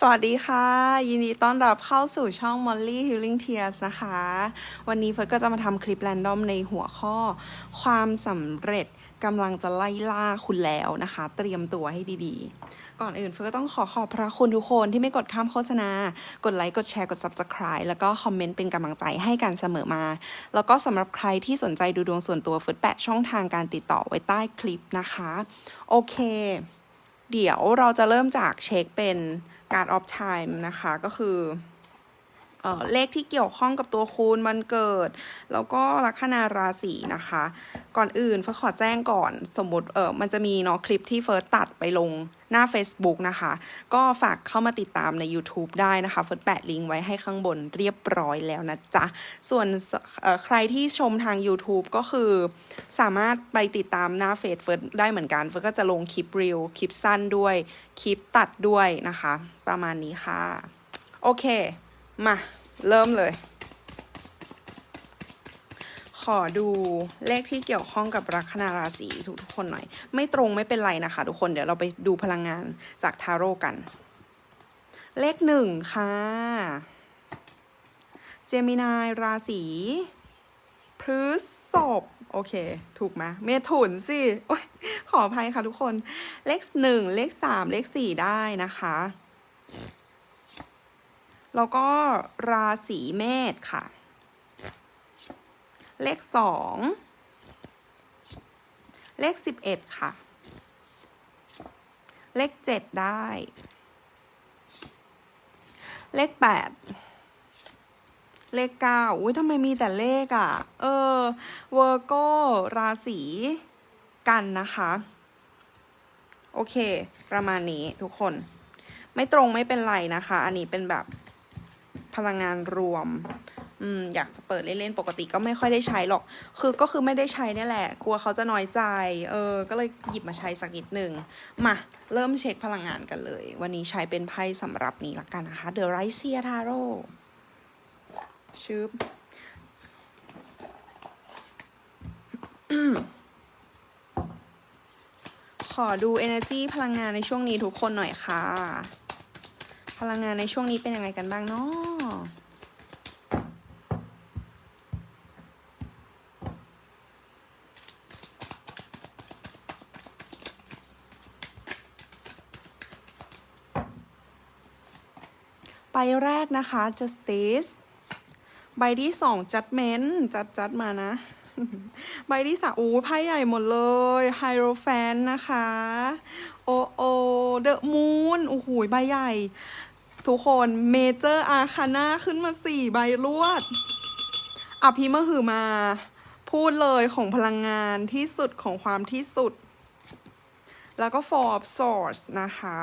สวัสดีค่ะ ยินดีต้อนรับเข้าสู่ช่อง Molly Healing Tears นะคะ วันนี้เฟิร์สก็จะมาทำคลิปแรนดอมในหัวข้อ ความสำเร็จกำลังจะไล่ล่าคุณแล้วนะคะ เตรียมตัวให้ดีๆ ก่อนอื่นเฟิร์สก็ต้องขอขอบพระคุณทุกคนที่ไม่กดข้ามโฆษณา กดไลค์กดแชร์กด Subscribe แล้วก็คอมเมนต์เป็นกำลังใจให้กันเสมอมา แล้วก็สำหรับใครที่สนใจดูดวงส่วนตัวเฟิร์สแปะช่องทางการติดต่อไว้ใต้คลิปนะคะ โอเค เดี๋ยวเราจะเริ่มจากเช็คเป็น การออฟไทม์นะคะก็คือ เเลขที่เกี่ยวข้องกับตัวคุณวันเกิด แล้วก็ลัคนาราศีนะคะ ก่อนอื่นเฟิร์ขอแจ้งก่อนสมมติเออมันจะมีเนาะคลิปที่เฟิร์สตัดไปลงหน้า Facebook นะคะ ก็ฝากเข้ามาติดตามใน YouTube ได้นะคะ เฟิร์สแปะลิงก์ไว้ให้ข้างบนเรียบร้อยแล้วนะจ๊ะ ส่วนเอ่อใครที่ชมทาง YouTube ก็คือ สามารถไปติดตามหน้าเฟซเฟิร์สได้เหมือนกัน เฟิร์สก็จะลงคลิปรีวคลิปสั้นด้วย คลิปตัดด้วยนะคะ ประมาณนี้ค่ะ โอเค มา เริ่มเลย ขอดูเลขที่เกี่ยวข้องกับลัคนาราศีทุกทุกๆคนหน่อย ไม่ตรงไม่เป็นไรนะคะ ทุกคนเดี๋ยวเราไปดูพลังงานจากทาโร่กัน เลขหนึ่งค่ะ เจมินายราศีพฤษภโอเค ถูกไหมเมถุนสิ โอ้ยขออภัยค่ะทุกคน เลขหนึ่งเลขสามเลขสี่ได้นะคะ แล้วก็ราศีเมษค่ะ เลขสองเลขสิบเอ็ดค่ะ เลขเจ็ดได้ เลขแปดเลขเก้าอุ้ยทำไมมีแต่เลขอะ่ะ เออ เวอร์โกราศีกันนะคะ โอเค ประมาณนี้ทุกคน ไม่ตรงไม่เป็นไรนะคะ อันนี้เป็นแบบ พลังงานรวมอืมอยากจะเปิดเล่นๆปกติก็ไม่ค่อยได้ใช้หรอก คือก็คือไม่ได้ใช้เนี่ยแหละ กลัวเขาจะน้อยใจ เออ ก็เลยหยิบมาใช้สักนิดหนึ่งมาเริ่มเช็คพลังงานกันเลย วันนี้ใช้เป็นไพ่สำหรับนี้ละกันนะคะ The Right Seer Tarot ชืบขอดู energy พลังงานในช่วงนี้ทุกคนหน่อยค่ะ พลังงานในช่วงนี้เป็นยังไงกันบ้างเนาะใบแรกนะคะ justice ใบที่สอง judgment จัดจัดมานะ ใบที่สามอู้ไพ่ใหญ่หมดเลย hierophant นะคะ โอโอ the moon โอ้โหใบใหญ่ ทุกคน major arcana ขึ้นมาสี่ใบรวด อภิมหือมา พูดเลยของพลังงานที่สุดของความที่สุด แล้วก็ four of swords นะคะ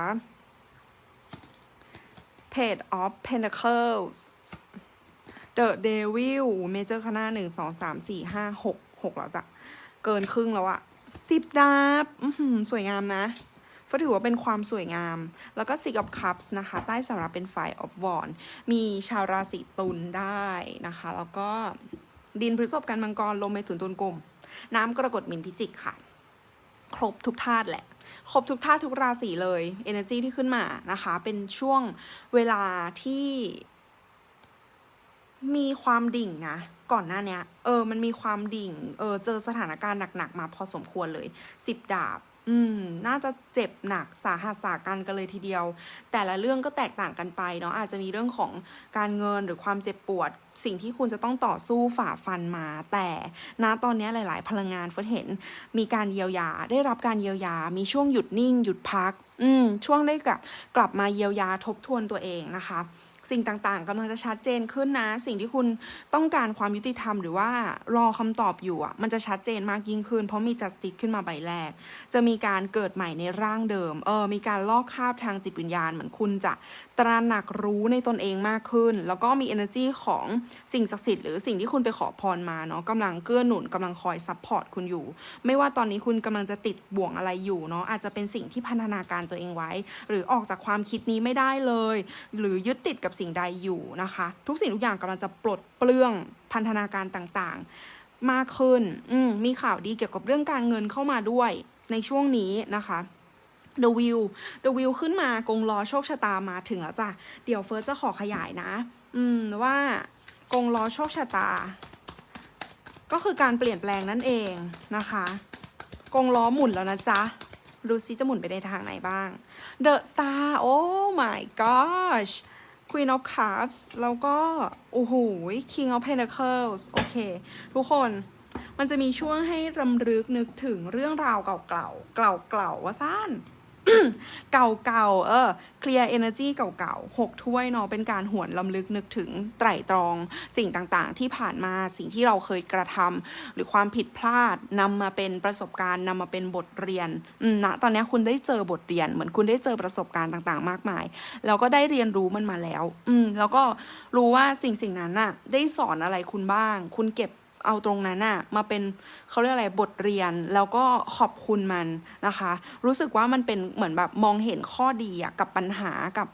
page of pentacles The Devil Major คณะหนึ่งสองสามสี่ห้าหกหกแล้วจ้ะ เกินครึ่งแล้วอะสิบดาบสวยงามนะ ก็ถือว่าเป็นความสวยงาม แล้วก็ Six of Cups นะคะ ใต้สำหรับเป็น Five of Wands มีชาวราศีตุลได้นะคะ แล้วก็ดินพฤษภกันมังกรลมเมถุนตุลกลุ่ม น้ำกรกฎมินพิจิกค่ะ ครบทุกธาตุแหละ ครบทุกธาตุทุกราศีเลย energy ที่ขึ้นมานะคะ เป็นช่วงเวลาที่มีความดิ่งนะก่อนหน้านี้เออมันมีความดิ่งเออเจอสถานการณ์หนักๆมาพอสมควรเลยสิบดาบ อืม น่าจะเจ็บหนักสาหัสสากันกันเลยทีเดียว แต่ละเรื่องก็แตกต่างกันไปเนาะอาจจะมีเรื่องของการเงินหรือความเจ็บปวด สิ่งที่คุณจะต้องต่อสู้ฝ่าฟันมา แต่ณตอนนี้หลาย ๆ พลังงานเฟิร์สเห็น มีการเยียวยา ได้รับการเยียวยา มีช่วงหยุดนิ่ง หยุดพัก อืม ช่วงได้กลับกลับมาเยียวยาทบทวนตัวเองนะคะ สิ่งต่างๆกำลังจะชัดเจนขึ้นนะ สิ่งที่คุณต้องการความยุติธรรมหรือว่ารอคำตอบอยู่อะมันจะชัดเจนมากยิ่งขึ้น เพราะมีจัสติสขึ้นมาใบแรก จะมีการเกิดใหม่ในร่างเดิมเออมีการลอกคราบทางจิตวิญญาณเหมือนคุณจะ ตระหนักรู้ในตนเองมากขึ้น แล้วก็มี energy ของสิ่งศักดิ์สิทธิ์หรือสิ่งที่คุณไปขอพรมาเนาะกำลังเกื้อหนุนกำลังคอยซัพพอร์ตคุณอยู่ ไม่ว่าตอนนี้คุณกำลังจะติดบ่วงอะไรอยู่เนาะอาจจะเป็นสิ่งที่พันนาการตัวเองไว้ หรือออกจากความคิดนี้ไม่ได้เลย หรือยึดติดกับสิ่งใดอยู่นะคะ ทุกสิ่งทุกอย่างกำลังจะปลดเปลื้องพันธนาการต่างๆ มากขึ้นอืมมีข่าวดีเกี่ยวกับเรื่องการเงินเข้ามาด้วยในช่วงนี้นะคะ The Wheel The Wheel ขึ้นมากงล้อโชคชะตามาถึงแล้วจ้ะ เดี๋ยวเฟิร์สจะขอขยายนะ อืมว่ากงล้อโชคชะตา ก็คือการเปลี่ยนแปลงนั่นเองนะคะ กงล้อหมุนแล้วนะจ๊ะดูซิจะหมุนไปในทางไหนบ้าง The Star โอ้ my gosh Queen of Cups แล้วก็ โอ้โห King of Pentacles โอเค ทุกคนมันจะมีช่วงให้รำลึกนึกถึงเรื่องราวเก่าๆ เก่าๆว่าสั้น เก่าๆ เออเคลียร์ energy เก่าๆหกถ้วยเนาะเป็นการหวนลำลึกนึกถึงไตรตรองสิ่งต่างๆ ที่ผ่านมาสิ่งที่เราเคยกระทำหรือความผิดพลาดนำมาเป็นประสบการณ์นำมาเป็นบทเรียนอืมนะตอนนี้คุณได้เจอบทเรียน เหมือนคุณได้เจอประสบการณ์ต่างๆ มากมาย แล้วก็ได้เรียนรู้มันมาแล้ว อืมแล้วก็รู้ว่าสิ่งสิ่งนั้นน่ะ ได้สอนอะไรคุณบ้าง คุณเก็บ เอาตรงนั้นน่ะมาเป็นเขาเรียกอะไรบทเรียนแล้วก็ขอบคุณมันนะคะ รู้สึกว่ามันเป็นเหมือนแบบมองเห็นข้อดีอะกับปัญหากับ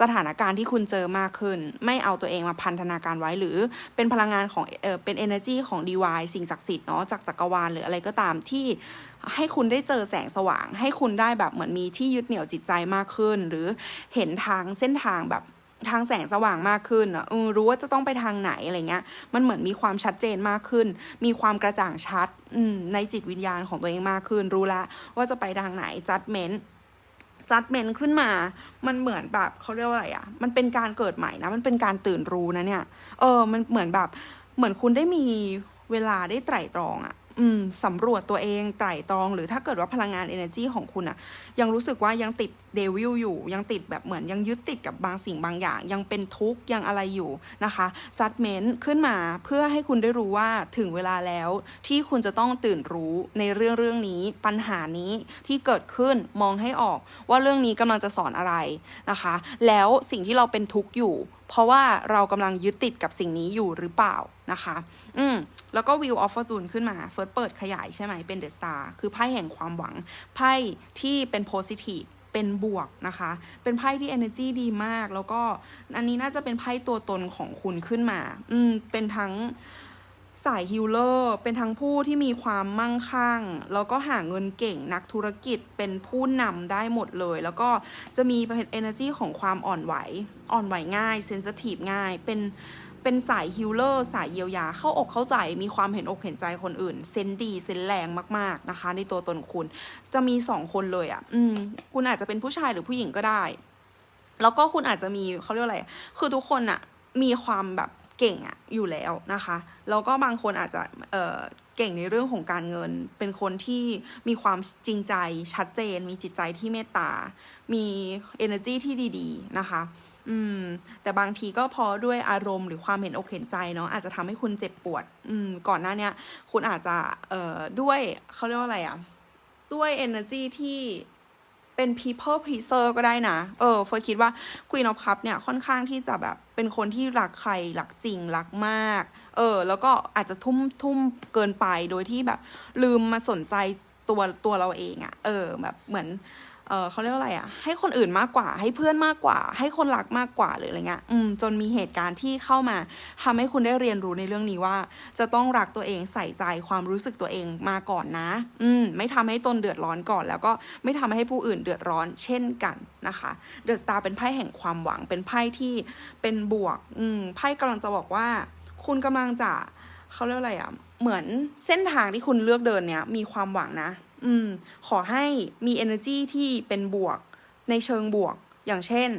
สถานการณ์ที่คุณเจอมากขึ้น ไม่เอาตัวเองมาพันธนาการไว้หรือเป็นพลังงานของเออเป็น energy ของ DY สิ่งศักดิ์สิทธิ์เนาะจากจักรวาลหรืออะไรก็ตามที่ให้คุณได้เจอแสงสว่าง ให้คุณได้แบบเหมือนมีที่ยึดเหนี่ยวจิตใจมากขึ้น หรือเห็นทางเส้นทางแบบ ทางแสงสว่างมากขึ้นอะเออรู้ว่าจะต้องไปทางไหนอะไรเงี้ย มันเหมือนมีความชัดเจนมากขึ้น มีความกระจ่างชัดอืในจิตวิญญาณของตัวเองมากขึ้น รู้ละว่าจะไปทางไหน judgment judgment ขึ้นมา มันเหมือนแบบเขาเรียกว่าอะไรอะ มันเป็นการเกิดใหม่นะ มันเป็นการตื่นรู้นะเนี่ย เออ มันเหมือนแบบ เหมือนคุณได้มีเวลาได้ไตร่ตรองอะอืมสำรวจตัวเองไตร่ตรอง หรือถ้าเกิดว่าพลังงาน energy ของคุณอะยังรู้สึกว่ายังติดเดวิลอยู่ ยังติดแบบเหมือนยังยึดติดกับบางสิ่งบางอย่าง ยังเป็นทุกข์ยังอะไรอยู่นะคะจัดเมนต์ขึ้นมาเพื่อให้คุณได้รู้ว่าถึงเวลาแล้วที่คุณจะต้องตื่นรู้ในเรื่องเรื่องนี้ปัญหานี้ที่เกิดขึ้นมองให้ออกว่าเรื่องนี้กำลังจะสอนอะไรนะคะ แล้วสิ่งที่เราเป็นทุกข์อยู่ เพราะว่าเรากำลังยึดติดกับสิ่งนี้อยู่หรือเปล่านะคะ อืม แล้วก็ Wheel of Fortune ขึ้นมา เฟิร์สเปิดขยายใช่ไหม เป็น The Star คือไพ่แห่งความหวัง ไพ่ที่เป็น positive เป็นบวกนะคะ เป็นไพ่ที่ energy ดีมาก แล้วก็อันนี้น่าจะเป็นไพ่ตัวตนของคุณขึ้นมา อืม เป็นทั้งสายฮิลเลอร์ เป็นทั้งผู้ที่มีความมั่งคั่ง แล้วก็หาเงินเก่ง นักธุรกิจ เป็นผู้นำได้หมดเลย แล้วก็จะมีเป็น energy ของความอ่อนไหว อ่อนไหวง่ายเซน i ทีฟง่าย เป็น เป็นสายฮิลเลอร์สายเยียวยาเข้าอกเข้าใจมีความเห็นอกเห็นใจคนอื่น เซนส์ดีเซนส์แรงมากๆนะคะ ในตัวตนคุณจะมีสองคนเลยอะ่ะ อืม คุณอาจจะเป็นผู้ชายหรือผู้หญิงก็ได้ แล้วก็คุณอาจจะมีเขาเรียกว่าอะไร คือทุกคนอะมีความแบบเก่งอะอยู่แล้วนะคะ แล้วก็บางคนอาจจะเอ่อเก่งในเรื่องของการเงิน เป็นคนที่มีความจริงใจชัดเจน มีจิตใจที่เมตตา มี energy ที่ดี ๆ นะคะ อืม แต่บางทีก็พอด้วยอารมณ์หรือความเห็นอกเห็นใจเนาะอาจจะทำให้คุณเจ็บปวด อืม ก่อนหน้าเนี้ย คุณอาจจะเอ่อด้วยเขาเรียกว่าอะไรอะด้วย energy ที่เป็น people pleaser ก็ได้นะ เออเฟิร์คิดว่า Queen of Cup เนี่ยค่อนข้างที่จะแบบเป็นคนที่รักใครรักจริงรักมาก เออ แล้วก็อาจจะทุ่มทุ่มเกินไปโดยที่แบบ ลืมมาสนใจตัวตัวเราเองอะเออ แบบเหมือน เออเขาเรียกว่าอะไรอะให้คนอื่นมากกว่า ให้เพื่อนมากกว่า ให้คนรักมากกว่าหรืออะไรเงี้ยอืมจนมีเหตุการณ์ที่เข้ามาทำให้คุณได้เรียนรู้ในเรื่องนี้ว่า จะต้องรักตัวเองใส่ใจความรู้สึกตัวเองมาก่อนนะ อืมไม่ทำให้ตนเดือดร้อนก่อน แล้วก็ไม่ทำให้ผู้อื่นเดือดร้อนเช่นกันนะคะเดอะสตาร์เป็นไพ่แห่งความหวังเป็นไพ่ที่เป็นบวกอืมไพ่กำลังจะบอกว่า คุณกำลังจะเขาเรียกอะไรอะเหมือนเส้นทางที่คุณเลือกเดินเนี้ยมีความหวังนะ อืม ขอให้มี energy ที่เป็นบวกในเชิงบวก อย่างเช่น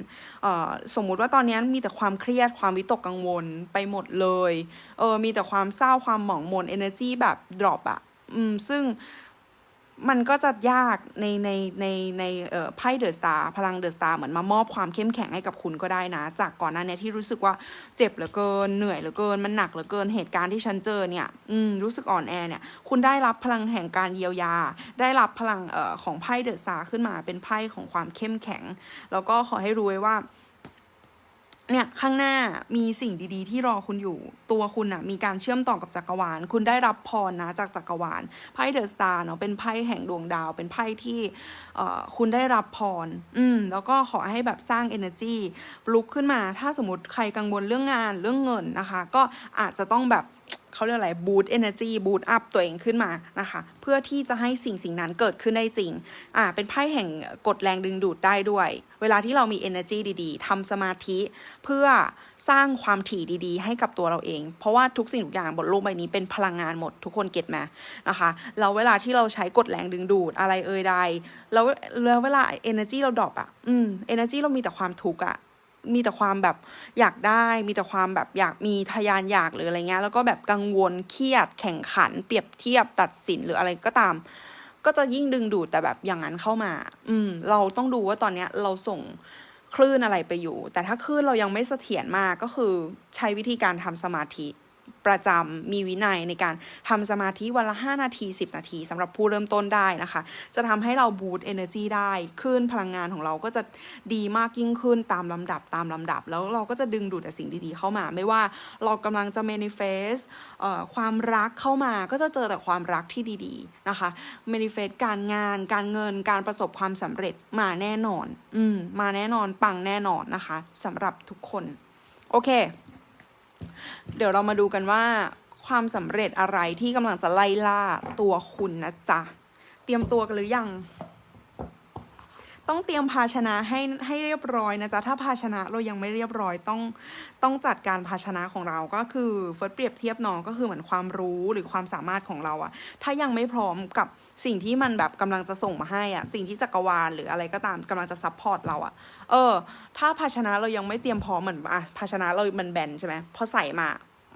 สมมุติว่าตอนนี้มีแต่ความเครียดความวิตกกังวลไปหมดเลย เออ มีแต่ความเศร้าความหมองมน energy แบบ drop อะอืม ซึ่ง มันก็จะยากในในในในเอ่อไพ่เดอะสตาร์พลังเดอะสตาร์เหมือนมามอบความเข้มแข็งให้กับคุณก็ได้นะ จากก่อนหน้านี้ที่รู้สึกว่าเจ็บเหลือเกินเหนื่อยเหลือเกิน มันหนักเหลือเกินเหตุการณ์ที่ฉันเจอเนี่ยอืมรู้สึกอ่อนแอเนี่ยคุณได้รับพลังแห่งการเยียวยา ได้รับพลังเอ่อของไพ่เดอะสตาร์ขึ้นมาเป็นไพ่ของความเข้มแข็ง แล้วก็ขอให้รู้ไว้ว่า เนี่ยข้างหน้ามีสิ่งดีๆ ที่รอคุณอยู่ ตัวคุณอะมีการเชื่อมต่อกับจักรวาล คุณได้รับพรนะจากจักรวาลไพ่เดอะสตาร์เนาะเป็นไพ่แห่งดวงดาว เป็นไพ่ที่เอ่อคุณได้รับพร อืมแล้วก็ขอให้แบบสร้าง energy ลุกขึ้นมา ถ้าสมมติใครกังวลเรื่องงานเรื่องเงินนะคะ ก็อาจจะต้องแบบ เขาเรียกอะไรบูตเอเนอร์จีบูตอัพตัวเองขึ้นมานะคะ เพื่อที่จะให้สิ่งสิ่งนั้นเกิดขึ้นได้จริง อ่า เป็นไพ่แห่งกดแรงดึงดูดได้ด้วย เวลาที่เรามี energy ดีๆทำสมาธิ เพื่อสร้างความถี่ดีๆ ให้กับตัวเราเอง เพราะว่าทุกสิ่งทุกอย่างบนโลกใบนี้เป็นพลังงานหมดทุกคนเก็ตไหมนะคะแล้วเวลาที่เราใช้กดแรงดึงดูดอะไรเอ่ยใดแล้วแล้วเวลา energy เราดรอปอะ อืม energy เรามีแต่ความทุกข์อะ มีแต่ความแบบอยากได้ มีแต่ความแบบอยากมีทะยานอยากหรืออะไรเงี้ยแล้วก็แบบกังวลเครียดแข่งขัน เปรียบเทียบตัดสินหรืออะไรก็ตาม ก็จะยิ่งดึงดูดแต่แบบอย่างนั้นเข้ามา อืม เราต้องดูว่าตอนเนี้ยเราส่งคลื่นอะไรไปอยู่ แต่ถ้าคลื่นเรายังไม่เสถียรมากก็คือใช้วิธีการทำสมาธิ ประจำมีวินัยในการทำสมาธิวันละ 5 นาที 10 นาทีสำหรับผู้เริ่มต้นได้นะคะ จะทำให้เราบูตเอเนอร์จีได้ขึ้นพลังงานของเราก็จะดีมากยิ่งขึ้นตามลำดับตามลำดับ แล้วเราก็จะดึงดูดแต่สิ่งดีๆเข้ามา ไม่ว่าเรากำลังจะ manifest เอ่อความรักเข้ามาก็จะเจอแต่ความรักที่ดีๆนะคะ manifest การงาน การเงินการประสบความสำเร็จมาแน่นอน อืมมาแน่นอนปังแน่นอนนะคะสำหรับทุกคน โอเค เดี๋ยวเรามาดูกันว่าความสำเร็จอะไรที่กำลังจะไล่ล่าตัวคุณนะจ๊ะ เตรียมตัวกันหรือยัง ต้องเตรียมภาชนะให้ให้เรียบร้อยนะจ๊ะ ถ้าภาชนะเรายังไม่เรียบร้อยต้องต้องจัดการภาชนะของเราก็คือเฟิร์สเปรียบเทียบน้องก็คือเหมือนความรู้หรือความสามารถของเราอะถ้ายังไม่พร้อมกับสิ่งที่มันแบบกำลังจะส่งมาให้อะสิ่งที่จักรวาลหรืออะไรก็ตามกำลังจะซัพพอร์ตเราอะ เออ ถ้าภาชนะเรายังไม่เตรียมพร้อมเหมือนอะภาชนะเรามันแบนใช่ไหมพอใส่มา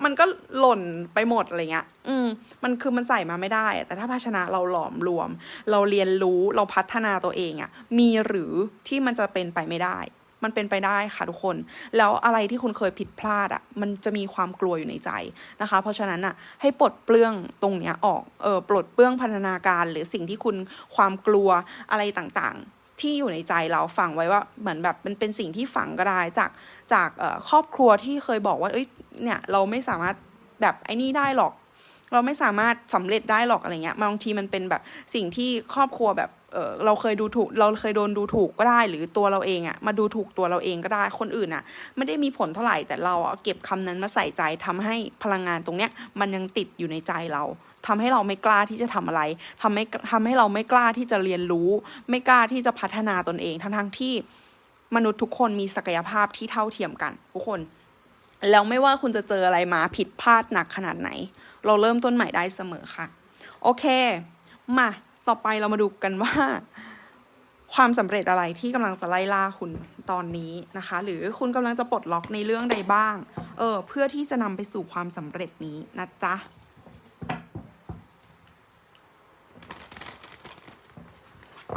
มันก็หล่นไปหมดอะไรเงี้ย อืม มันคือมันใส่มาไม่ได้ แต่ถ้าภาชนะเราหลอมรวม เราเรียนรู้เราพัฒนาตัวเองอะมีหรือที่มันจะเป็นไปไม่ได้ มันเป็นไปได้ค่ะทุกคน แล้วอะไรที่คุณเคยผิดพลาดอะมันจะมีความกลัวอยู่ในใจนะคะ เพราะฉะนั้นอะให้ปลดเปลื้องตรงเนี้ยออก เออปลดเปลื้องพัฒนาการหรือสิ่งที่คุณความกลัวอะไรต่างๆ ที่อยู่ในใจเราฝังไว้ว่าเหมือนแบบมันเป็นสิ่งที่ฝังก็ได้จากจากครอบครัวที่เคยบอกว่าเอ้ยเนี่ยเราไม่สามารถแบบไอ้นี่ได้หรอก เราไม่สามารถสำเร็จได้หรอกอะไรเงี้ยบางทีมันเป็นแบบสิ่งที่ครอบครัวแบบเออเราเคยดูถูกเราเคยโดนดูถูกก็ได้ หรือตัวเราเองอะมาดูถูกตัวเราเองก็ได้คนอื่นอะไม่ได้มีผลเท่าไหร่แต่เราอะเก็บคำนั้นมาใส่ใจทำให้พลังงานตรงเนี้ยมันยังติดอยู่ในใจเรา ทำให้เราไม่กล้าที่จะทำอะไรทำให้ทำให้เราไม่กล้าที่จะเรียนรู้ ไม่กล้าที่จะพัฒนาตนเองทั้งทั้งๆที่มนุษย์ทุกคนมีศักยภาพที่เท่าเทียมกัน ทุกคน แล้วไม่ว่าคุณจะเจออะไรมาผิดพลาดหนักขนาดไหน เราเริ่มต้นใหม่ได้เสมอค่ะ โอเค มาต่อไปเรามาดูกันว่า ความสำเร็จอะไรที่กำลังจะไล่ล่าคุณตอนนี้นะคะ หรือคุณกำลังจะปลดล็อกในเรื่องใดบ้าง เออ เพื่อที่จะนำไปสู่ความสำเร็จนี้นะจ๊ะ คว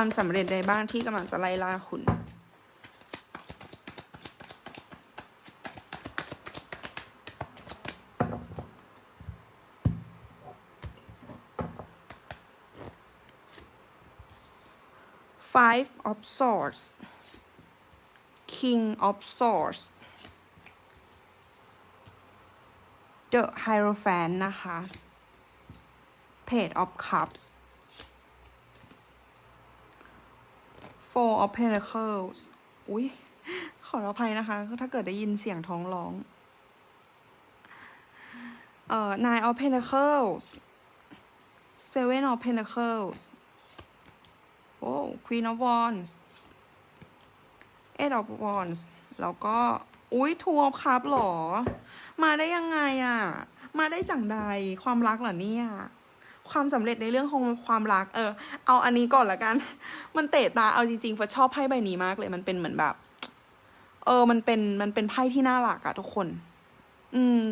ามสำเร็จใดบ้างที่กำลังจะไล่ล่าคุณ five of swords king of swords the hierophant นะคะ page of cups four of pentacles อุ้ยขออภัยนะคะ ถ้าเกิดได้ยินเสียงท้องร้องเอ่อ nine of pentacles seven of pentacles โอ้ queen of wands eight of wands แล้วก็ อุ้ย two of cups หรอ มาได้ยังไงอะ่ะ มาได้จังใดความรักเหรอเนี่ย ความสำเร็จในเรื่องของความรัก เออ เอาอันนี้ก่อนละกัน มันเตะตาเอาจริงๆฟ้าชอบไพ่ใบนี้มากเลยมันเป็นเหมือนแบบ เออ มันเป็นมันเป็นไพ่ที่น่ารักอะทุกคน อืม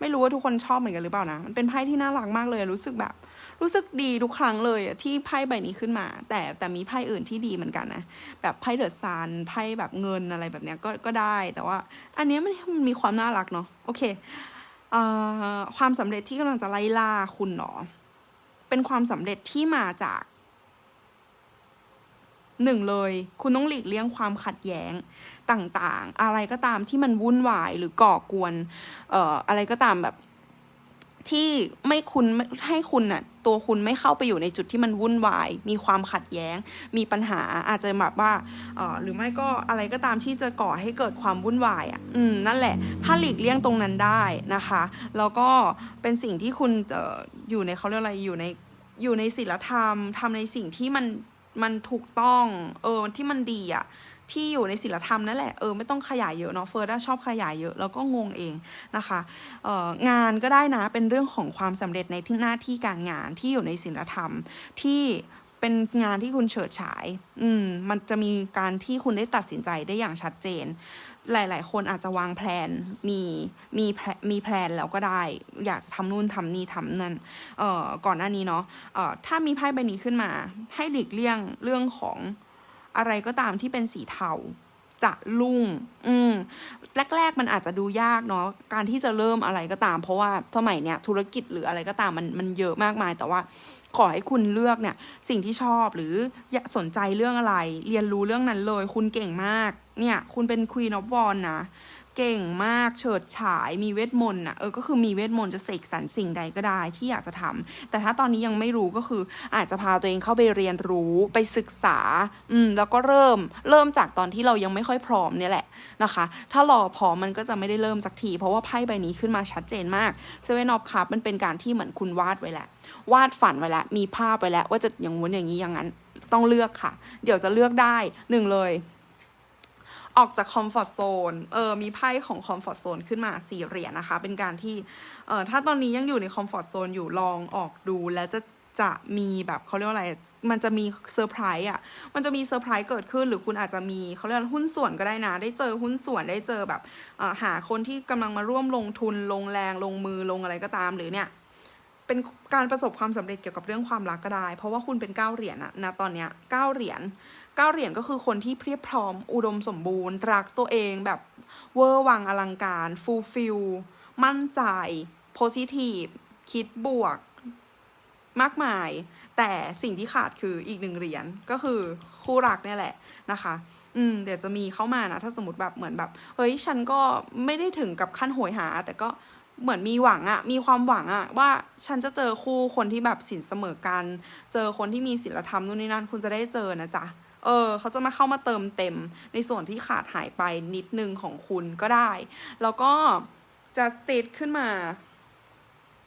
ไม่รู้ว่าทุกคนชอบเหมือนกันหรือเปล่านะ มันเป็นไพ่ที่น่ารักมากเลยรู้สึกแบบ รู้สึกดีทุกครั้งเลยที่ไพ่ใบนี้ขึ้นมา แต่แต่มีไพ่อื่นที่ดีเหมือนกันนะ แบบไพ่เดอะซานไพ่แบบเงินอะไรแบบเนี้ยก็ก็ได้ แต่ว่า อันเนี้ยมันมันมีความน่ารักเนาะโอเคเอ่อความสำเร็จที่กำลังจะไล่ล่าคุณเนาะเป็นความสำเร็จที่มาจากหนึ่งเลย คุณต้องหลีกเลี่ยงความขัดแย้งต่างๆ อะไรก็ตามที่มันวุ่นวายหรือก่อกวน เอ่ออะไรก็ตามแบบ ที่ไม่คุณให้คุณน่ะตัวคุณไม่เข้าไปอยู่ในจุดที่มันวุ่นวาย มีความขัดแย้ง มีปัญหาอาจจะแบบว่าออหรือไม่ก็อะไรก็ตามที่จะก่อให้เกิดความวุ่นวายอะอืมนั่นแหละ ถ้าหลีกเลี่ยงตรงนั้นได้นะคะแล้วก็เป็นสิ่งที่คุณจะอยู่ในเขาเรียกอะไรอยู่ในอยู่ในศีลธรรมทำในสิ่งที่มันมันถูกต้อง เออที่มันดีอะ ที่อยู่ในศีลธรรมนั่นแหละเออไม่ต้องขยายเยอะเนาะเฟิร์สชอบขยายเยอะแล้วก็งงเองนะคะเอองานก็ได้นะเป็นเรื่องของความสำเร็จในที่หน้าที่การงานที่อยู่ในศีลธรรมที่เป็นงานที่คุณเฉิดฉาย อืม มันจะมีการที่คุณได้ตัดสินใจได้อย่างชัดเจน หลาย ๆ คนอาจจะวางแผน มี มีแพมีแพลนแล้วก็ได้ อยากจะทำนู่นทำนี่ทำนั่น เอ่อ ก่อนหน้านี้เนาะ เอ่อ ถ้ามีไพ่ใบนี้ขึ้นมา ให้หลีกเลี่ยงเรื่องของ อะไรก็ตามที่เป็นสีเทาจะลุ่ง อืม แรก ๆ มันอาจจะดูยากเนาะ การที่จะเริ่มอะไรก็ตาม เพราะว่าสมัยเนี้ยธุรกิจหรืออะไรก็ตามมันมันเยอะมากมาย แต่ว่าขอให้คุณเลือกเนี่ย สิ่งที่ชอบหรือสนใจเรื่องอะไร เรียนรู้เรื่องนั้นเลย คุณเก่งมาก เนี่ย คุณเป็นควีนอฟวอนนะ เก่งมากเฉิดฉายมีเวทมนต์อะเออก็คือมีเวทมนต์จะเสกสรรสิ่งใดก็ได้ที่อยากจะทำแต่ถ้าตอนนี้ยังไม่รู้ก็คืออาจจะพาตัวเองเข้าไปเรียนรู้ไปศึกษาอืมแล้วก็เริ่มเริ่มจากตอนที่เรายังไม่ค่อยพร้อมเนี่ยแหละนะคะ ถ้ารอพร้อมมันก็จะไม่ได้เริ่มสักที เพราะว่าไพ่ใบนี้ขึ้นมาชัดเจนมากเซเว่นออฟคัพมันเป็นการที่เหมือนคุณวาดไว้แล้ววาดฝันไว้แล้วมีภาพไว้แล้วว่าจะอย่างงู้นอย่างนี้อย่างนั้นต้องเลือกค่ะ เดี๋ยวจะเลือกได้หนึ่งเลย ออกจากคอมฟอร์ z โซน เออ มีไพ่ของคอมฟอร์ z โซนขึ้นมาสี่เหรียญนะคะ เป็นการที่ เออถ้าตอนนี้ยังอยู่ในคอมฟอร์ z โซนอยู่ลองออกดูแล้วจะจะมีแบบเขาเรียกว่าอะไร มันจะมีเซอร์ไพรส์อะ มันจะมีเซอร์ไพรส์เกิดขึ้น หรือคุณอาจจะมีเขาเรียกหุ้นส่วนก็ได้นะ ได้เจอหุ้นส่วน ได้เจอแบบอ่อหาคนที่กำลังมาร่วมลงทุน ลงแรง ลงมือ ลงอะไรก็ตาม หรือเนี่ย เป็นการประสบความสำเร็จเกี่ยวกับเรื่องความรักก็ได้ เพราะว่าคุณเป็นเก้าเหรียญอะนะตอนเนี้ยเก้าเหรียญ เก้าเหรียญก็คือคนที่เพียบพร้อม อุดมสมบูรณ์ รักตัวเองแบบเวอร์วังอลังการฟูลฟิลมั่นใจโพซิทีฟคิดบวก มากมาย แต่สิ่งที่ขาดคืออีกหนึ่งเหรียญก็คือคู่รักเนี่ยแหละนะคะ อืม เดี๋ยวจะมีเข้ามานะ ถ้าสมมติแบบเหมือนแบบ เฮ้ย ฉันก็ไม่ได้ถึงกับขั้นโหยหา แต่ก็เหมือนมีหวังอะมีความหวังอะว่าฉันจะเจอคู่คนที่แบบสินเสมอกัน เจอคนที่มีศีลธรรมนู่นนี่นั่นคุณจะได้เจอนะจ๊ะ เออเขาจะมาเข้ามาเติมเต็ม ในส่วนที่ขาดหายไปนิดนึงของคุณก็ได้ แล้วก็จะสเตทขึ้นมา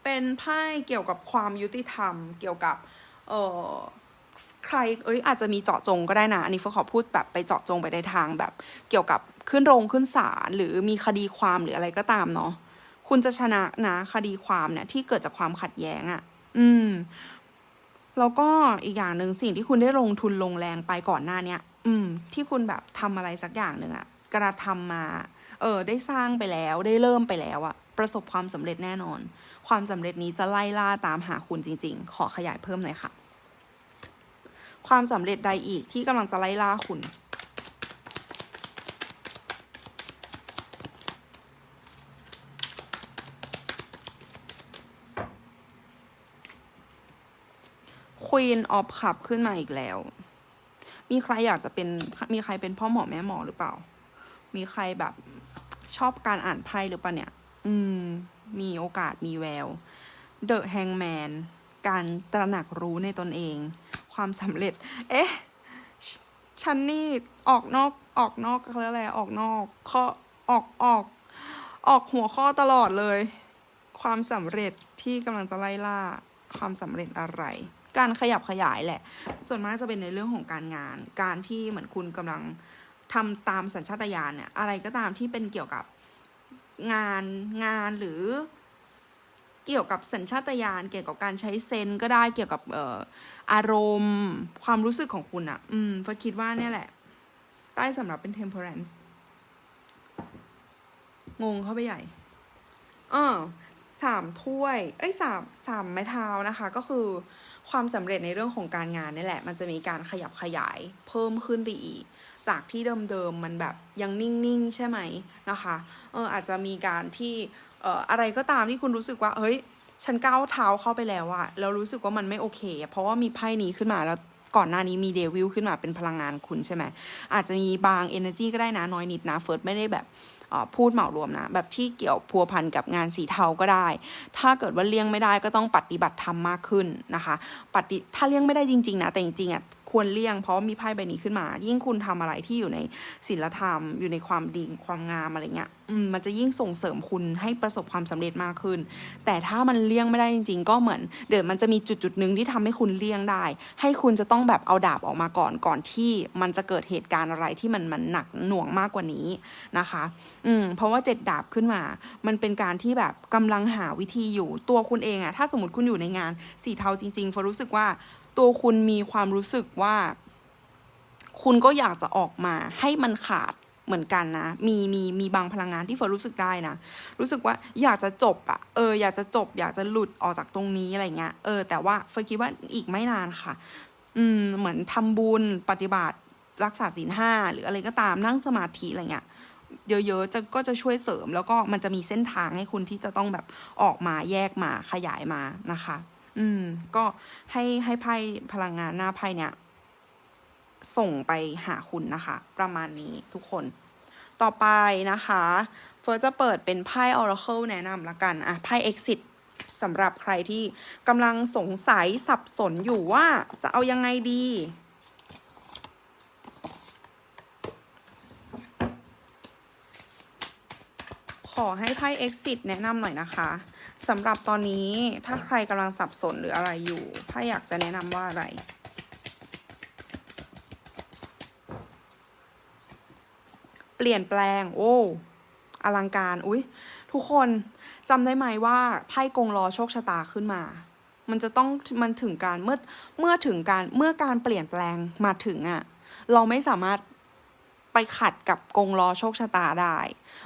เป็นไพ่เกี่ยวกับความยุติธรรม เกี่ยวกับเออใครเอ้ยอาจจะมีเจาะจงก็ได้นะ อันนี้เฟอขอพูดแบบไปเจาะจงไปในทางแบบ เกี่ยวกับขึ้นโรงขึ้นศาลหรือมีคดีความหรืออะไรก็ตามเนาะคุณจะชนะนะคดีความเนี่ยที่เกิดจากความขัดแย้งอะ่ะ อืม แล้วก็อีกอย่างหนึ่งสิ่งที่คุณได้ลงทุนลงแรงไปก่อนหน้าเนี้ย อืม ที่คุณแบบทำอะไรสักอย่างหนึ่งอะกระทำมา เออ ได้สร้างไปแล้ว ได้เริ่มไปแล้วอะประสบความสำเร็จแน่นอน ความสำเร็จนี้จะไล่ล่าตามหาคุณจริง ๆ ขอขยายเพิ่มหน่อยค่ะ ความสำเร็จใดอีกที่กำลังจะไล่ล่าคุณ Queen of Cup ขึ้นมาอีกแล้ว มีใครอยากจะเป็น มีใครเป็นพ่อหมอแม่หมอหรือเปล่า มีใครแบบชอบการอ่านไพ่หรือเปล่าเนี่ย อืม มีโอกาสมีแวว The Hangman การตระหนักรู้ในตนเอง ความสำเร็จ เอ๊ะ ฉันนี่ออกนอกออกนอกเขาเรียกอะไรออกนอกข้อออกออก ออกหัวข้อตลอดเลย ความสำเร็จที่กำลังจะไล่ล่า ความสำเร็จอะไร การขยับขยายแหละ ส่วนมากจะเป็นในเรื่องของการงาน การที่เหมือนคุณกำลังทำตามสัญชาตญาณเนี่ยอะไรก็ตามที่เป็นเกี่ยวกับงานงานหรือเกี่ยวกับสัญชาตญาณเกี่ยวกับการใช้เซนก็ได้เกี่ยวกับเอ่ออารมณ์ ความรู้สึกของคุณอะอืมฟคิดว่าเนี่ยแหละ ใต้สำหรับเป็น temperance งงเข้าไปใหญ่เออสามถ้วย เอ้ยสามสามไม้เท้านะคะ ก็คือ ความสำเร็จในเรื่องของการงานนี่แหละ มันจะมีการขยับขยายเพิ่มขึ้นไปอีก จากที่เดิมๆมันแบบยังนิ่งๆ ใช่ไหมนะคะเอออาจจะมีการที่เอ่ออะไรก็ตามที่คุณรู้สึกว่าเฮ้ยฉันก้าวเท้าเข้าไปแล้วอะแล้วรู้สึกว่ามันไม่โอเค เพราะว่ามีไพ่นี้ขึ้นมาแล้ว ก่อนหน้านี้มีเดวิลขึ้นมาเป็นพลังงานคุณใช่ไหมอาจจะมีบาง energy ก็ได้นะน้อยนิดนะเฟิร์สไม่ได้แบบพูดเหมารวมนะ แบบที่เกี่ยวพัวพันกับงานสีเทาก็ได้ ถ้าเกิดว่าเลี่ยงไม่ได้ก็ต้องปฏิบัติธรรมมากขึ้นนะคะ ปฏิถ้าเลี่ยงไม่ได้จริง ๆ นะ แต่จริงๆอะควรเลี่ยง เพราะมีไพ่ใบนี้ขึ้นมา ยิ่งคุณทำอะไรที่อยู่ในศีลธรรม อยู่ในความดีความงามอะไรเงี้ยมันจะยิ่งส่งเสริมคุณให้ประสบความสำเร็จมากขึ้น แต่ถ้ามันเลี่ยงไม่ได้จริง ๆ ก็เหมือน เดี๋ยวมันจะมีจุดจุดหนึ่งที่ทำให้คุณเลี่ยงได้ ให้คุณจะต้องแบบเอาดาบออกมาก่อนก่อนที่มันจะเกิดเหตุการณ์อะไรที่มันมันหนักหน่วงมากกว่านี้นะคะ อืมเพราะว่าเจ็ดดาบขึ้นมา มันเป็นการที่แบบกำลังหาวิธีอยู่ตัวคุณเองอะถ้าสมมติคุณอยู่ในงานสีเทาจริงๆฟอรู้สึกว่า ตัวคุณมีความรู้สึกว่า คุณก็อยากจะออกมาให้มันขาดเหมือนกันนะ มีมีมีบางพลังงานที่เฟิร์นรู้สึกได้นะ รู้สึกว่าอยากจะจบอะเอออยากจะจบ อยากจะหลุดออกจากตรงนี้อะไรเงี้ย เออแต่ว่าเฟิร์นคิดว่าอีกไม่นานค่ะ อืมเหมือนทำบุญปฏิบัติรักษาศีลห้าหรืออะไรก็ตามนั่งสมาธิอะไรเงี้ยเยอะๆจะก็จะช่วยเสริมแล้วก็มันจะมีเส้นทางให้คุณที่จะต้องแบบออกมาแยกมาขยายมานะคะ อืม ก็ให้ให้ไพ่พลังงานหน้าไพ่เนี่ย ส่งไปหาคุณนะคะ ประมาณนี้ทุกคน ต่อไปนะคะ เฟิร์สจะเปิดเป็นไพ่ Oracle แนะนำละกัน อะ ไพ่ Exit สำหรับใครที่กำลังสงสัยสับสนอยู่ว่าจะเอายังไงดี ขอให้ไพ่ Exit แนะนำหน่อยนะคะ สำหรับตอนนี้ถ้าใครกำลังสับสนหรืออะไรอยู่ไพ่อยากจะแนะนำว่าอะไร เปลี่ยนแปลง โอ้อลังการ อุ้ยทุกคนจำได้ไหมว่าไพ่กงล้อโชคชะตาขึ้นมา มันจะต้องมันถึงการเมื่อเมื่อถึงการเมื่อการเปลี่ยนแปลงมาถึงอะ่ะ เราไม่สามารถไปขัดกับกงล้อโชคชะตาได้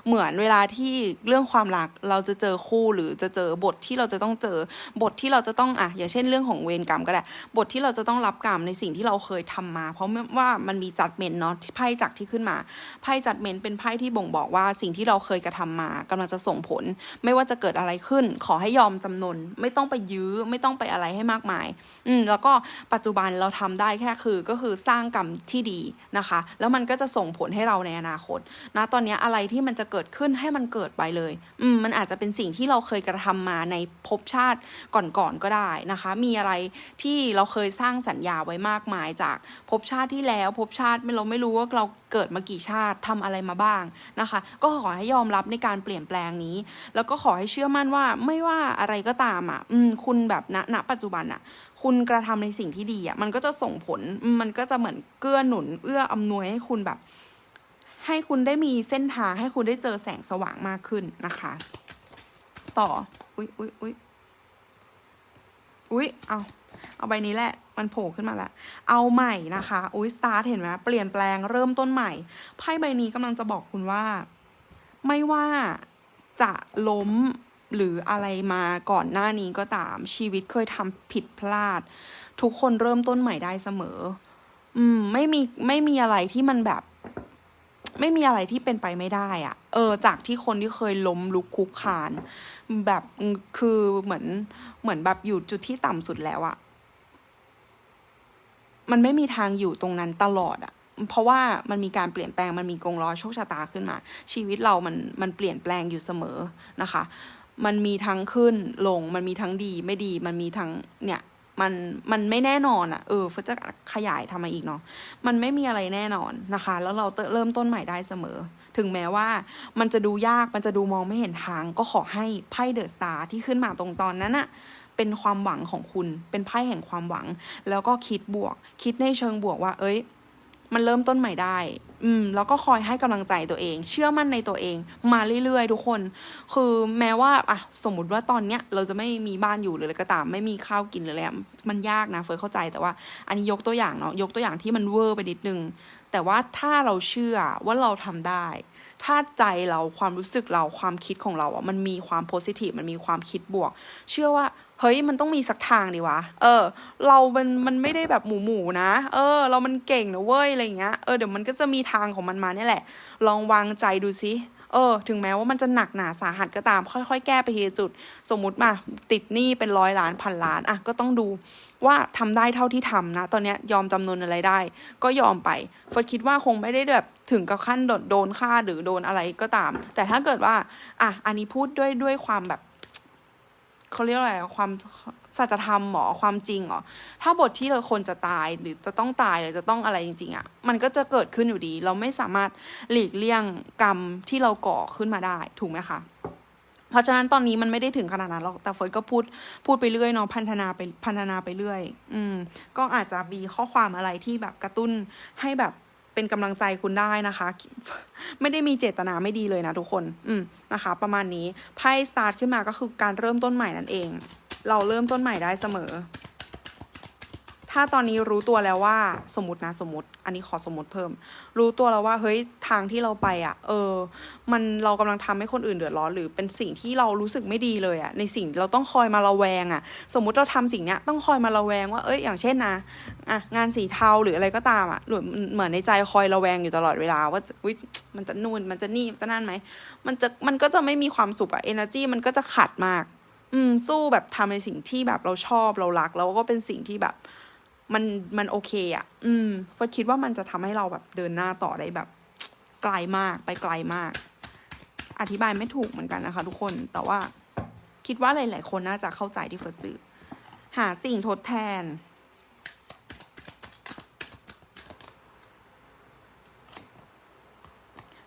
เหมือนเวลาที่เรื่องความรักเราจะเจอคู่หรือจะเจอบทที่เราจะต้องเจอบทที่เราจะต้องอะอย่างเช่นเรื่องของเวรกรรมก็ได้บทที่เราจะต้องรับกรรมในสิ่งที่เราเคยทำมา เพราะว่ามันมีจัดเมนเนาะไพ่จากที่ขึ้นมาไพ่จัดเมนเป็นไพ่ที่บ่งบอกว่าสิ่งที่เราเคยกระทำมากำลังจะส่งผล ไม่ว่าจะเกิดอะไรขึ้น ขอให้ยอมจำนน ไม่ต้องไปยื้อไม่ต้องไปอะไรให้มากมาย อืมแล้วก็ปัจจุบันเราทำได้แค่คือก็คือสร้างกรรมที่ดีนะคะ แล้วมันก็จะส่งผลให้เราในอนาคตนะตอนนี้อะไรที่มันจะจะเกิดขึ้นให้มันเกิดไปเลย อืมมันอาจจะเป็นสิ่งที่เราเคยกระทำมาในภพชาติก่อนๆก็ได้นะคะ มีอะไรที่เราเคยสร้างสัญญาไว้มากมายจากภพชาติที่แล้วภพชาติไม่เราไม่รู้ว่าเราเกิดมากี่ชาติทำอะไรมาบ้างนะคะ ก็ขอให้ยอมรับในการเปลี่ยนแปลงนี้ แล้วก็ขอให้เชื่อมั่นว่าไม่ว่าอะไรก็ตามอะ อืม คุณแบบณณปัจจุบันอะ คุณกระทำในสิ่งที่ดีอะ มันก็จะส่งผลมมันก็จะเหมือนเกื้อหนุน เอื้ออำนวยให้คุณแบบ ให้คุณได้มีเส้นทางให้คุณได้เจอแสงสว่างมากขึ้นนะคะ ต่อ อุ๊ยอุ๊ยอุ๊ยอุ๊ยเอาเอาใบนี้แหละ มันโผล่ขึ้นมาละ เอาใหม่นะคะ อุ๊ยสตาร์ทเห็นไหมเปลี่ยนแปลงเริ่มต้นใหม่ ไพ่ใบนี้กำลังจะบอกคุณว่า ไม่ว่าจะล้มหรืออะไรมาก่อนหน้านี้ก็ตาม ชีวิตเคยทำผิดพลาด ทุกคนเริ่มต้นใหม่ได้เสมอ อืม ไม่มีไม่มีอะไรที่มันแบบ ไม่มีอะไรที่เป็นไปไม่ได้อะเออ จากที่คนที่เคยล้มลุกคุกคาน แบบคือเหมือนเหมือนแบบอยู่จุดที่ต่ำสุดแล้วอะมันไม่มีทางอยู่ตรงนั้นตลอดอะเพราะว่ามันมีการเปลี่ยนแปลงมันมีกงล้อโชคชะตาขึ้นมา ชีวิตเรามันมันเปลี่ยนแปลงอยู่เสมอนะคะ มันมีทั้งขึ้นลง มันมีทั้งดีไม่ดี มันมีทั้งเนี่ย มันมันไม่แน่นอนอะเออเฟิร์สจะขยายทำไมาอีกเนาะมันไม่มีอะไรแน่นอนนะคะ แล้วเราเริ่มต้นใหม่ได้เสมอ ถึงแม้ว่ามันจะดูยากมันจะดูมองไม่เห็นทาง ก็ขอให้ไพ่เดอะสตาร์ที่ขึ้นมาตรงตอนนั้นอะเป็นความหวังของคุณ เป็นไพ่แห่งความหวัง แล้วก็คิดบวก คิดในเชิงบวกว่า เอ้ย มันเริ่มต้นใหม่ได้ อืมแล้วก็คอยให้กำลังใจตัวเอง เชื่อมั่นในตัวเอง มาเรื่อยๆ ทุกคน คือแม้ว่าอะสมมุติว่าตอนเนี้ยเราจะไม่มีบ้านอยู่หรืออะไรก็ตาม ไม่มีข้าวกินหรืออะไรมันยากนะเฟิร์สเข้าใจแต่ว่า อันนี้ยกตัวอย่างเนาะยกตัวอย่างที่มันเวอร์ไปนิดนึงแต่ว่าถ้าเราเชื่อว่าเราทำได้ ถ้าใจเราความรู้สึกเราความคิดของเราอะมันมีความโพสิทีฟมันมีความคิดบวก เชื่อว่า เฮ้ยมันต้องมีสักทางดิวะ เออ เรา มัน มันไม่ได้แบบหมูหมูนะ เออ เรามันเก่งนะเว้ย อะไรอย่างเงี้ย เออ เดี๋ยวมันก็จะมีทางของมันมาเนี่ยแหละ ลองวางใจดูซิเออ ถึงแม้ว่ามันจะหนักหนาสาหัสก็ตาม ค่อยๆ แก้ไปทีจุด สมมุติมาติดหนี้เป็นร้อยล้านพันล้านอะก็ต้องดูว่าทำได้เท่าที่ทำนะ ตอนเนี้ยยอมจำนวนอะไรได้ ก็ยอมไปเฟิร์สคิดว่าคงไม่ได้แบบถึงกับขั้นโดนโดนฆ่าหรือโดนอะไรก็ตาม แต่ถ้าเกิดว่า อะ อันนี้พูดด้วยด้วยความแบบ เขาเรียกอะไรความสัจธรรมหมอความจริงเหรอถ้าบทที่เราคนจะตายหรือจะต้องตายหรือจะต้องอะไรจริงๆอะ่ะ มันก็จะเกิดขึ้นอยู่ดี เราไม่สามารถหลีกเลี่ยงกรรมที่เราก่อขึ้นมาได้ถูกไหมคะเพราะฉะนั้นตอนนี้มันไม่ได้ถึงขนาดนั้นหรอกแต่เฟิร์สก็พูดพูดไปเรื่อยเนาะพันธนาไปพันธนาไปเรื่อย อืม ก็อาจจะมีข้อความอะไรที่แบบกระตุ้นให้แบบ เป็นกำลังใจคุณได้นะคะ ไม่ได้มีเจตนาไม่ดีเลยนะทุกคน อืมนะคะ ประมาณนี้ไพ่สตาร์ทขึ้นมาก็คือการเริ่มต้นใหม่นั่นเอง เราเริ่มต้นใหม่ได้เสมอ ถ้าตอนนี้รู้ตัวแล้วว่าสมมตินะสมมติ อันนี้ขอสมมติเพิ่ม รู้ตัวแล้วว่าเฮ้ยทางที่เราไปอะ เออ มันเรากำลังทำให้คนอื่นเดือดร้อนหรือเป็นสิ่งที่เรารู้สึกไม่ดีเลยอะ ในสิ่งเราต้องคอยมาระแวงอะ สมมุติเราทำสิ่งเนี้ยต้องคอยมาระแวงว่าเอ้ยอย่างเช่นนะอะงานสีเทาหรืออะไรก็ตามอะหรือเหมือนในใจคอยระแวงอยู่ตลอดเวลาว่าอุ๊ยมันจะนู่นมันจะนี่มันจะนั่นไหมมันจะมันก็จะไม่มีความสุขอะ energy มันก็จะขัดมากอืมสู้แบบทำในสิ่งที่แบบเราชอบเรารักแล้วก็เป็นสิ่งที่แบบ มันมันโอเคอะ่ะ อืมเฟิร์สคิดว่ามันจะทำให้เราแบบเดินหน้าต่อได้แบบ ไกลมากไปไกลมาก อธิบายไม่ถูกเหมือนกันนะคะ ทุกคนแต่ว่าคิดว่าหลาย ๆ คนน่าจะเข้าใจที่เฟิร์สสื่อหาสิ่งทดแทน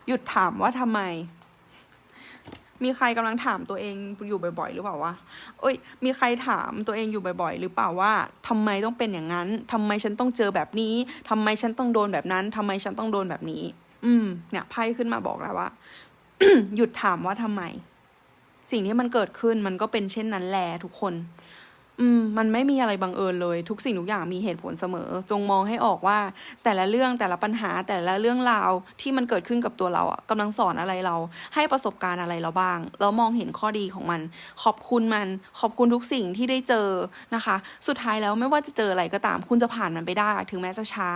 หยุดถามว่าทำไม มีใครกำลังถามตัวเองอยู่บ่อยๆ หรือเปล่าว่าเอ้ย มีใครถามตัวเองอยู่บ่อยๆ หรือเปล่าว่าทำไมต้องเป็นอย่างนั้นทำไมฉันต้องเจอแบบนี้ทำไมฉันต้องโดนแบบนั้นทำไมฉันต้องโดนแบบนี้ อืม เนี่ยไพ่ขึ้นมาบอกแล้วว่า หยุดถามว่าทำไม สิ่งที่มันเกิดขึ้นมันก็เป็นเช่นนั้นแหละทุกคน อืมมันไม่มีอะไรบังเอิญเลย ทุกสิ่งทุกอย่างมีเหตุผลเสมอ จงมองให้ออกว่า แต่ละเรื่องแต่ละปัญหาแต่ละเรื่องราวที่มันเกิดขึ้นกับตัวเราอะกำลังสอนอะไรเรา ให้ประสบการณ์อะไรเราบ้าง แล้วมองเห็นข้อดีของมัน ขอบคุณมัน ขอบคุณทุกสิ่งที่ได้เจอนะคะ สุดท้ายแล้วไม่ว่าจะเจออะไรก็ตาม คุณจะผ่านมันไปได้ ถึงแม้จะช้า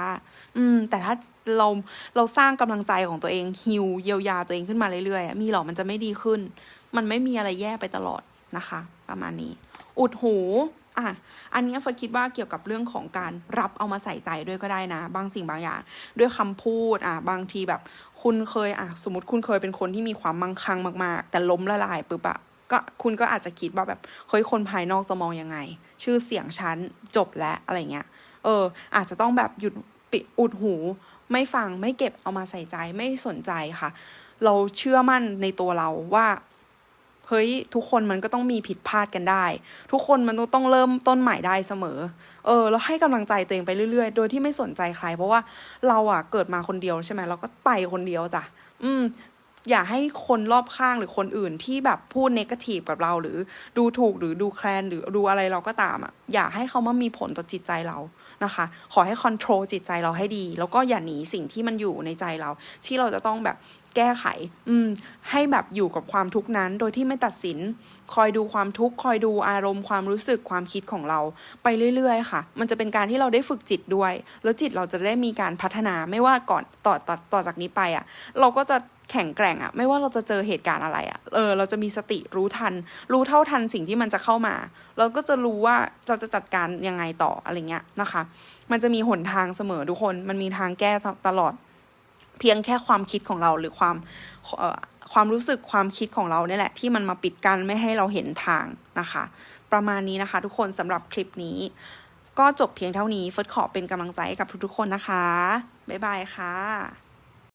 อืม แต่ถ้าเราเราสร้างกำลังใจของตัวเองฮิวเยียวยาตัวเองขึ้นมาเรื่อยๆมีหรอมันจะไม่ดีขึ้น มันไม่มีอะไรแย่ไปตลอดนะคะ ประมาณนี้ อุดหูอะอันนี้เฟิร์สคิดว่าเกี่ยวกับเรื่องของการรับเอามาใส่ใจด้วยก็ได้นะ บางสิ่งบางอย่าง ด้วยคำพูดอะบางทีแบบ คุณเคยอะสมมติคุณเคยเป็นคนที่มีความมั่งคั่งมากๆ แต่ล้มละลายปุ๊บอะก็คุณก็อาจจะคิดว่าแบบเฮ้ยคนภายนอกจะมองยังไง ชื่อเสียงฉันจบแล้วอะไรเงี้ยเออ อาจจะต้องแบบหยุดปิดอุดหู ไม่ฟังไม่เก็บเอามาใส่ใจไม่สนใจค่ะ เราเชื่อมั่นในตัวเราว่า เฮ้ยทุกคนมันก็ต้องมีผิดพลาดกันได้ ทุกคนมันต้องต้องเริ่มต้นใหม่ได้เสมอ เออแล้วให้กำลังใจตัวเองไปเรื่อยๆ โดยที่ไม่สนใจใคร เพราะว่าเราอะเกิดมาคนเดียวใช่ไหมเราก็ไปคนเดียวจ้ะอืมอย่าให้คนรอบข้างหรือคนอื่นที่แบบพูดเนกาทีฟกับเราหรือดูถูกหรือดูแคลนหรือดูอะไรเราก็ตามอะอย่าให้เขามามีผลต่อจิตใจเรา นะคะ ขอให้คอนโทรลจิตใจเราให้ดี แล้วก็อย่าหนีสิ่งที่มันอยู่ในใจเรา ที่เราจะต้องแบบแก้ไข อืม ให้แบบอยู่กับความทุกข์นั้น โดยที่ไม่ตัดสิน คอยดูความทุกข์ คอยดูอารมณ์ ความรู้สึก ความคิดของเรา ไปเรื่อยๆ ค่ะ มันจะเป็นการที่เราได้ฝึกจิตด้วย แล้วจิตเราจะได้มีการพัฒนา ไม่ว่าก่อนต่อต่อต่อจากนี้ไปอะ เราก็จะ แข็งแกร่งอะไม่ว่าเราจะเจอเหตุการณ์อะไรอะเออเราจะมีสติรู้ทัน รู้เท่าทันสิ่งที่มันจะเข้ามา เราก็จะรู้ว่าเราจะจัดการยังไงต่ออะไรเงี้ยนะคะ มันจะมีหนทางเสมอทุกคนมันมีทางแก้ตลอด เพียงแค่ความคิดของเราหรือความเอ่อความรู้สึกความคิดของเราเนี่ยแหละ ที่มันมาปิดกั้นไม่ให้เราเห็นทางนะคะ ประมาณนี้นะคะ ทุกคนสำหรับคลิปนี้ ก็จบเพียงเท่านี้เฟิร์สขอเป็นกำลังใจให้กับทุกๆคนนะคะ บ๊ายบายค่ะ